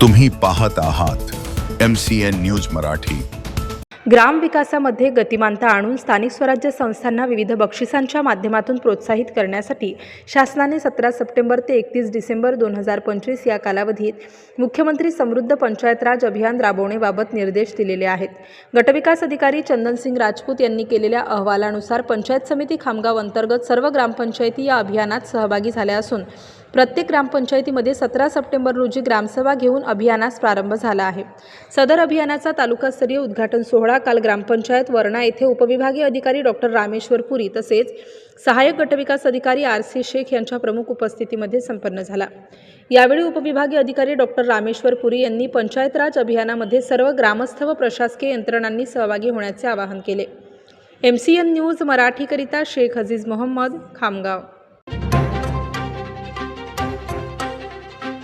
तुम्ही पाहत आहात M C N news Marathi. ग्रामविकासामध्ये गतिमानता आणून स्थानिक स्वराज्य संस्थांना विविध बक्षिसांच्या माध्यमातून प्रोत्साहित करण्यासाठी शासनाने सतरा सप्टेंबर ते एकतीस डिसेंबर दोन हजार पंचवीस या कालावधीत मुख्यमंत्री समृद्ध पंचायत राज अभियान राबवण्याबाबत निर्देश दिलेले आहेत. गटविकास अधिकारी चंदनसिंग राजपूत यांनी केलेल्या अहवालानुसार पंचायत समिती खामगाव अंतर्गत सर्व ग्रामपंचायती या अभियानात सहभागी झाल्या असून प्रत्येक ग्रामपंचायतीमध्ये सतरा सप्टेंबर रोजी ग्रामसभा घेऊन अभियानास प्रारंभ झाला आहे. सदर अभियानाचा तालुकास्तरीय उद्घाटन सोहळा काल ग्रामपंचायत वर्णा येथे उपविभागीय अधिकारी डॉक्टर रामेश्वर पुरी तसेच सहाय्यक गटविकास अधिकारी आर सी शेख यांच्या प्रमुख उपस्थितीमध्ये संपन्न झाला. यावेळी उपविभागीय अधिकारी डॉक्टर रामेश्वर पुरी यांनी पंचायत राज अभियानामध्ये सर्व ग्रामस्थ व प्रशासकीय यंत्रणांनी सहभागी होण्याचे आवाहन केले. एम सी एन न्यूज मराठीकरिता शेख अजीज मोहम्मद खामगाव.